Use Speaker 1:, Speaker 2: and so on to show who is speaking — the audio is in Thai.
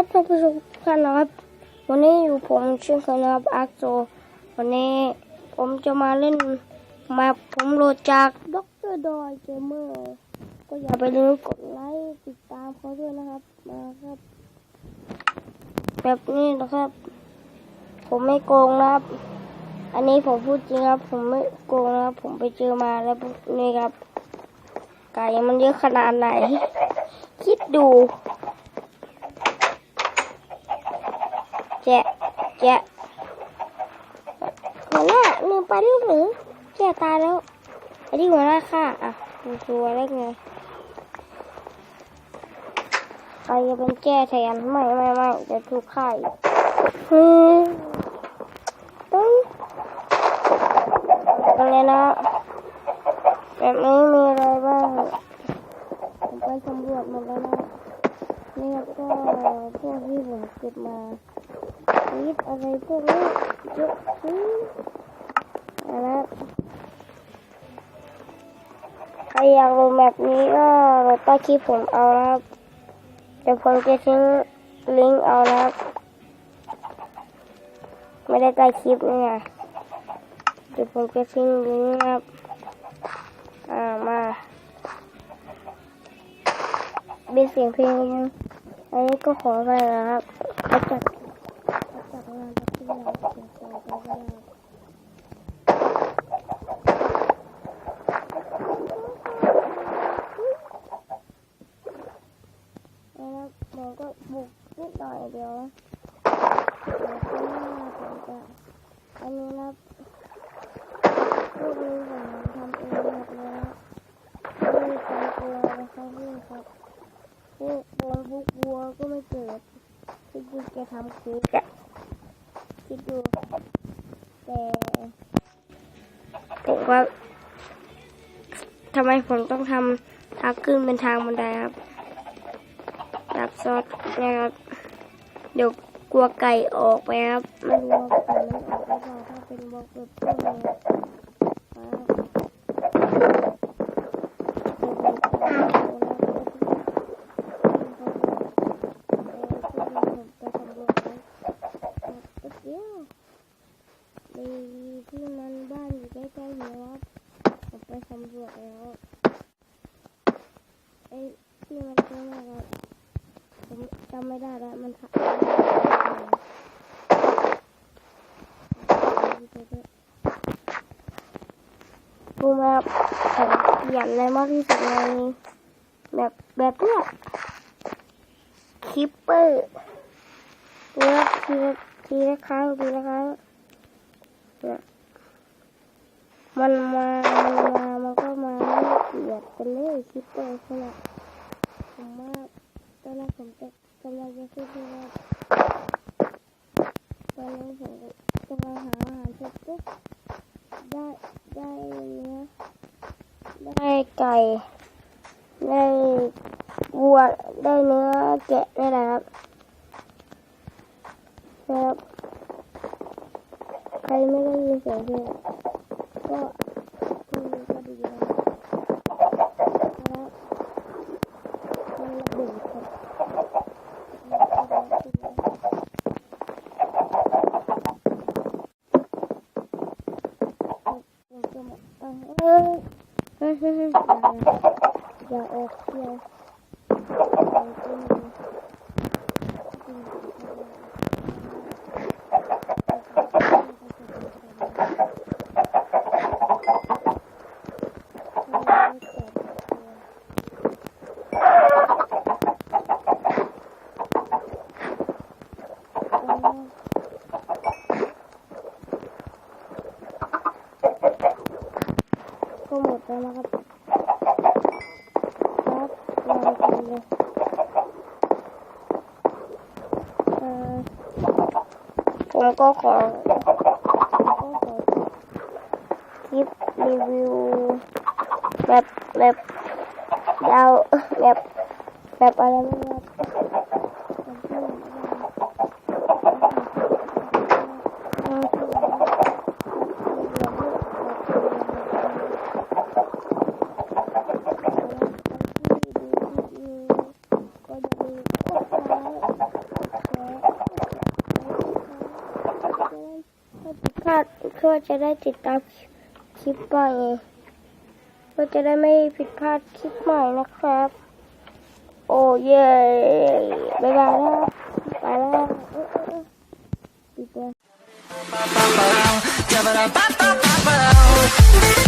Speaker 1: ครับท่านผู้ชมทุกท่านนะครับวันนี้อยู่ผมเช่นเคยนะครับอาร์โซวันนี้ผมจะมาเล่นมปผมโหลดจากด็อกเตอร์ดอยเกมเมอร์ก็อย่าไปลืมกดไลค์ติดตามเขาด้วยนะครับมาครับ แบบนี้นะครับ ผมไม่โกงนะครับ อันนี้ผมพูดจริงครับ ผมไม่โกงนะครับ ผมไปเจอมาแล้วนี่ครับ ไก่มันเยอะขนาดไหน คิดดู แจะแจะหัวหน้าลืมไปลูกหรือแจะตายแล้วไอ้ที่หัวหน้าค่ะอะดูตัวได้ไงใครจะเป็นแจ้แทนไม่ไม่ไม่จะถูกฆ่าอีกฮึตึ้งอะไรนะแบบนี้มีอะไรบ้างผมไปสำรวจหมดแล้วนะนี่ก็พวกที่ผมเก็บมา ชีสอะไรพวกนี้เยอะชีสนนะครับใครอยากรู้แบบนี้ก็ใต้คลิปผมเอาครับเดี๋ยวผมจะทิ้งลิงก์เอานะครับไม่ได้ใต้คลิปนี่ไงเดี๋ยวผมจะทิ้งลิงก์ครับอ่ามาเป็นเสียงเพลงอันนี้ก็ขอไปนะครับเอาจาก จากงานที่เราเสียใจไปแล้วนะครับผมก็บุกนิดหน่อยเดียว แล้วก็ผมจะอันนี้นะพวกนี้ผมทำเองหมดเลยนะไม่มีการกลัวนะครับพี่ครับพวกบอลพวกวัวก็ไม่เกิดที่จริงจะทำคือจะคิดดูแต่ผมว่าทำไมผมต้องทำทางขึ้นเป็นทางบันไดครับดับซอสนะครับเดี๋ยว กลัวไก่ออกไปครับไม่รู้ว่าไก่มันออกหรือเปล่าถ้าเป็นบล็อกแบบต้นเลยครับไปสำรวจนะเดียวดีที่มันบ้านอยู่ใกล้ๆนี้ครับผมไปสำรวจแล้วไอ้ที่มันเป็นอะไรผมจำไม่ได้แล้วมันทำ ดูมาผมเขียนอะไรมากที่สุดในแบบแบบเนี้ยคิปเปอร์ทีละทีละทีละครั้งทีละครั้งเนี่ยมันมามันมามันก็มาเกลียดกันเลยคิปเปอร์ขนาดผมว่าตอนแรกผมจะกำลังจะพูดว่า ตอนนี้ผมกำลังหาอาหารเสร็จปุ๊บได้ได้เนื้อได้ไก่ได้วัวได้เนื้อแกะได้แล้วครับครับใครไม่ได้ยินเสียงเพล เฮ้ยเฮ้ยเฮ้ยอย่าออกเที่ยวเอาขึ้นขึ้น ก็หมดแล้วนะครับ ครับลองกันเลยเอ่อผมก็ขอคลิปรีวิวแบบแบบยาวแบบแบบอะไรไม่ เพื่อจะได้ติดตามคลิปใหม่เพื่อจะได้ไม่ผิดพลาดคลิปใหม่นะครับ โอ้เย่บ๊ายบายแล้วไปแล้วเออเออเออปิดเลย
Speaker 2: Ba-ba-ba-ba-ba.